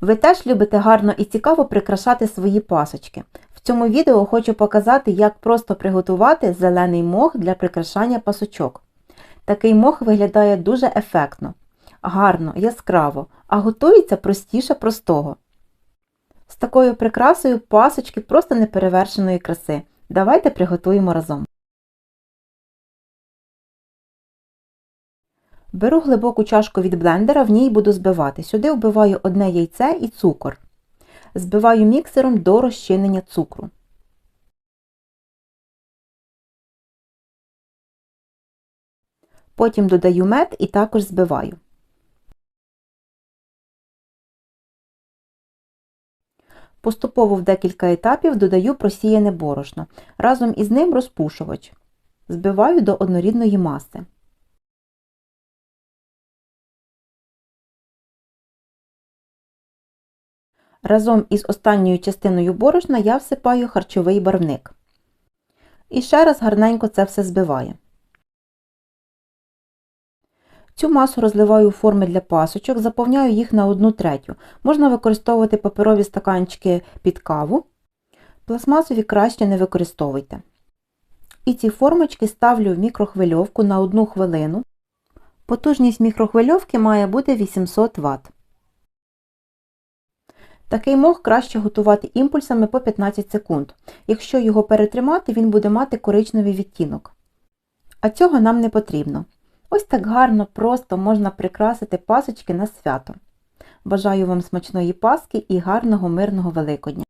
Ви теж любите гарно і цікаво прикрашати свої пасочки. В цьому відео хочу показати, як просто приготувати зелений мох для прикрашання пасочок. Такий мох виглядає дуже ефектно, гарно, яскраво, а готується простіше простого. З такою прикрасою пасочки просто неперевершеної краси. Давайте приготуємо разом. Беру глибоку чашку від блендера, в ній буду збивати. Сюди вбиваю одне яйце і цукор. Збиваю міксером до розчинення цукру. Потім додаю мед і також збиваю. Поступово в декілька етапів додаю просіяне борошно. Разом із ним розпушувач. Збиваю до однорідної маси. Разом із останньою частиною борошна я всипаю харчовий барвник. І ще раз гарненько це все збиваю. Цю масу розливаю у форми для пасочок, заповняю їх на 1 третю. Можна використовувати паперові стаканчики під каву. Пластмасові краще не використовуйте. І ці формочки ставлю в мікрохвильовку на 1 хвилину. Потужність мікрохвильовки має бути 800 Вт. Такий мох краще готувати імпульсами по 15 секунд. Якщо його перетримати, він буде мати коричневий відтінок. А цього нам не потрібно. Ось так гарно, просто можна прикрасити пасочки на свято. Бажаю вам смачної паски і гарного мирного Великодня!